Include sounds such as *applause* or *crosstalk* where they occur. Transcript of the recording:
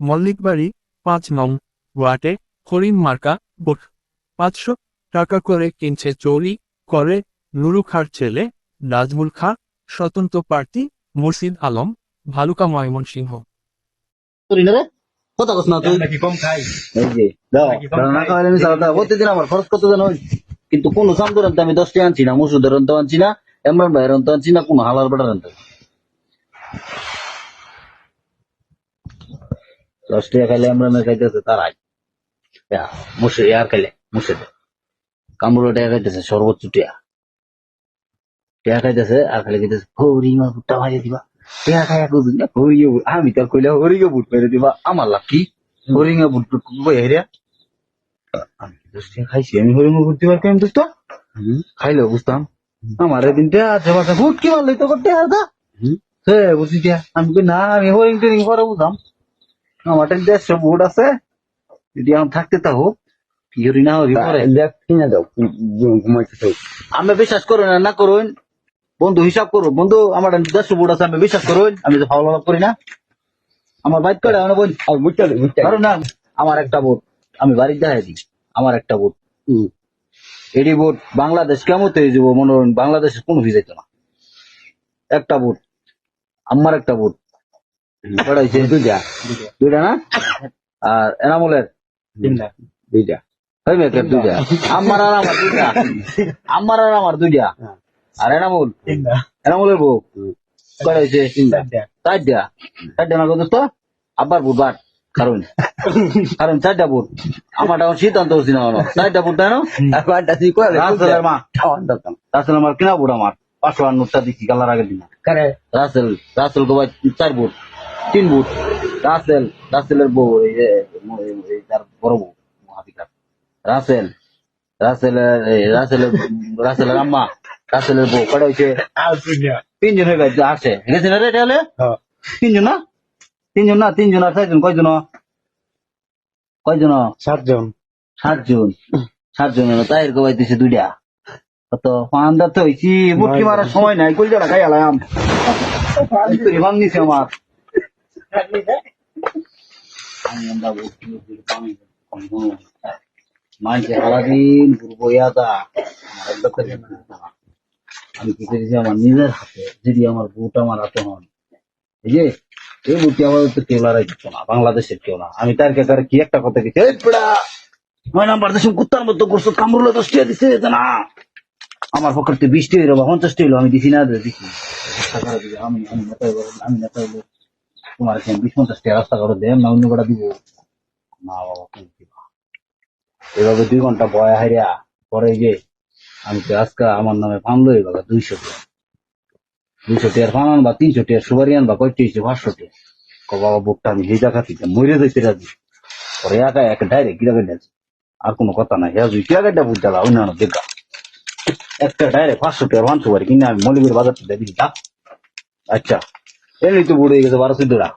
মল্লিকবাড়ি পাঁচ নং ওয়াটে হরিণ মার্কা ভোট পাঁচশো টাকা করে কিনছে চৌরি করে নুরু খার ছেলে নাজমুল খা স্বতন্ত্র প্রার্থী মুর্শিদ আলম ভালুকা ময়মনসিংহ। করি না কস না তুই? নাকি কম খাই? এই যে দাও না খাই? আমি সালাদা প্রতিদিন আমার খরচ কত জানো? কিন্তু কোন সামদুর আনতে আমি দশটি আনছি না মুসুদের আনছি না এমরান ভাইয়ের আনছি না কোন হালার বেটার আনতে দশ টাকা খাইলে এমরানের খাইতেছে তারাই। মুসে আর খাইলে মুসে কামড়ো টাকা খাইতেছে সর্বোচ্চ টিয়া টিয়া খাইতেছে আর খাইলে খাইতেছে হরি মা ভুট্টা ভাজে দিবা। টিয়া খাইয়া না আমি তার কইলে বুট মেরে দিবা। আমার লাভ কি? বুট কই হেরিয়া? আমি টাকা খাইছি আমি হরিঙ্গা বুট দিবার কেমন দোস্ত। খাইলে বুঝতাম। আমার এদিন টিয়া আছে বুট কি মারলে তো করতে আর দা সে বুঝি টিয়া আমি না আমি হরিং টরিং পরে বুঝাম। আমার টেন দেড়শো বুট আছে যদি এখন থাকতে তা হোক কি না হরি পরে। দেখ কিনে দাও ঘুমাইতে আমি বিশ্বাস করুন না করুন। বন্ধু হিসাব করুন বন্ধু আমার দেড়শো বুট আছে আমি বিশ্বাস করুন আমি তো ফাউল করি না। আমার বাইক করে আমার বোন কারণ না আমার একটা ভোট আমি বাড়ির দেখাই দিই। আমার একটা ভোট এডি ভোট বাংলাদেশ কেমন হয়ে যাব মনে করেন বাংলাদেশের কোনো ভিজাইতো না। একটা ভোট আমার একটা ভোট কটা হয়েছে দুইটা। দুইটা না? আর এনামলের? তিনটা। দুইটা। হইবে একটা দুইটা। আমার আর আমার দুইটা। আমার আর আমার দুইটা। আর এনামুল? এনামুলের বউ? কটা চারটা। চারটা? না কত আবার বুট বাট কারণ। কারণ চারটা বুট। আমার এখন সিদ্ধান্ত হচ্ছি না চারটা বুট তাই না একবারটা তুই কই রাসেলের মা। রাসেল আমার কিনা বুট আমার? পাঁচশো আর নোটটা দিচ্ছি কালার আগের দিন রাসেল রাসেল গোবাই চার বুট। তিন বুট রাসেল রাসেলের বউ এই তার বড় বউ মহাবিকার রাসেল রাসেলের রাসেলের রাসেলের আম্মা রাসেলের বউ কটা হয়েছে? আর তিনজন। হয়ে গেছে আসে। গেছে না রে এটা হলে? হ্যাঁ। তিনজন না? তিনজন না? তিনজন আর চারজন কয়জন? কয়জন? সাতজন। সাতজন। সাতজন তাই গোবাই দিছে দুইটা। কত পান্ডা তো হয়েছি মুটকি মারার সময় নাই কলজাটা খাই আলাম। *laughs* রিভান দিছে আমার। বাংলাদেশের কেউ না আমি তার কাছে কি একটা কথা গেছি নয় নাম্বার দেশে কুত্তার মতো করছ কামড়ুলো দশটি দিছে না আমার পকেটে বৃষ্টি হইল বা পঞ্চাশটি হইল আমি দিছি না দিছি। আমি আমি আমি তোমার এখানে বিশ পঞ্চাশটি রাস্তা করে দেন না অন্য কটা দিব? না বাবা, তুমি দিবা এভাবে দুই ঘণ্টা বয়া হারিয়া পরে যে আমি তো আজকে আমার নামে ফানলো এবার দুইশো টাকা। দুইশো টাকার ফান আনবা, তিনশো টাকার সুপারি আনবা, কয়টি হয়েছে? পাঁচশো টাকা। ক বাবা, বুকটা আমি যে জায়গা থেকে মরে যাইতে রাজি। পরে একা এক ডাইরেক্ট গিরা গেছে আর কোনো কথা নাই। হ্যাঁ টাকা গেটা বুঝতে দাও অন্যান্য দেখা। একটা ডাইরেক্ট পাঁচশো টাকার পাঁচশো বাড়ি কিনে আমি মলিগুড়ি বাজার থেকে দিচ্ছি আচ্ছা। এমনি তো বুড়ে গেছে বারো চোদ্দটা